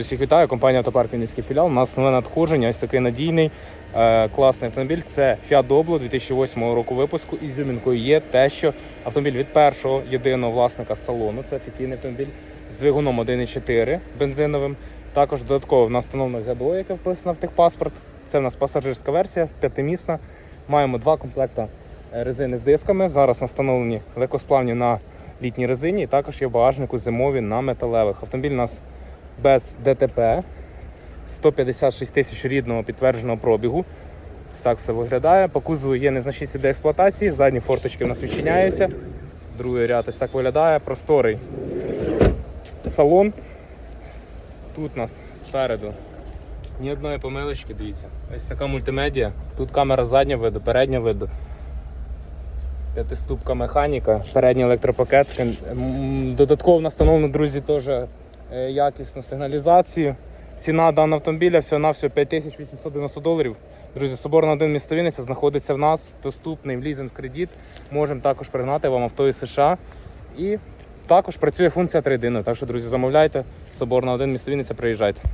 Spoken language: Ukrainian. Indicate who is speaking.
Speaker 1: Всіх вітаю, компанія Автопарк Вінницький філіал. У нас нове надходження, ось такий надійний, е, класний автомобіль. Це Fiat Doblo 2008 року випуску. Ізюмінкою є те, що автомобіль від першого єдиного власника салону. Це офіційний автомобіль з двигуном 1.4 бензиновим. Також додатково в нас встановлено ГБО, яке вписано в техпаспорт. Це в нас пасажирська версія, п'ятимісна. Маємо два комплекти е, резини з дисками. Зараз настановлені легкосплавні на літній резині. І також є багажнику зимові на металевих. Автомобіль у нас без ДТП. 156 тисяч рідного підтвердженого пробігу. Так все виглядає. По кузову є незначні сліди експлуатації, задні форточки у нас відчиняються. Другий ряд ось так виглядає. Просторий салон. Тут у нас спереду ні одної помилочки, дивіться. Ось така мультимедіа. Тут камера заднього виду, переднього виду. П'ятиступка механіка, передній електропакет. Додатково настановлено, друзі, теж якісну сигналізацію. Ціна даного автомобіля всього на всього 5890 доларів. Друзі, Соборна 1 місто Вінниця знаходиться в нас, доступний лізинг кредит. Можемо також пригнати вам авто із США. І також працює функція трейдину. Так що, друзі, замовляйте. Соборна 1 місто Вінниця, приїжджайте.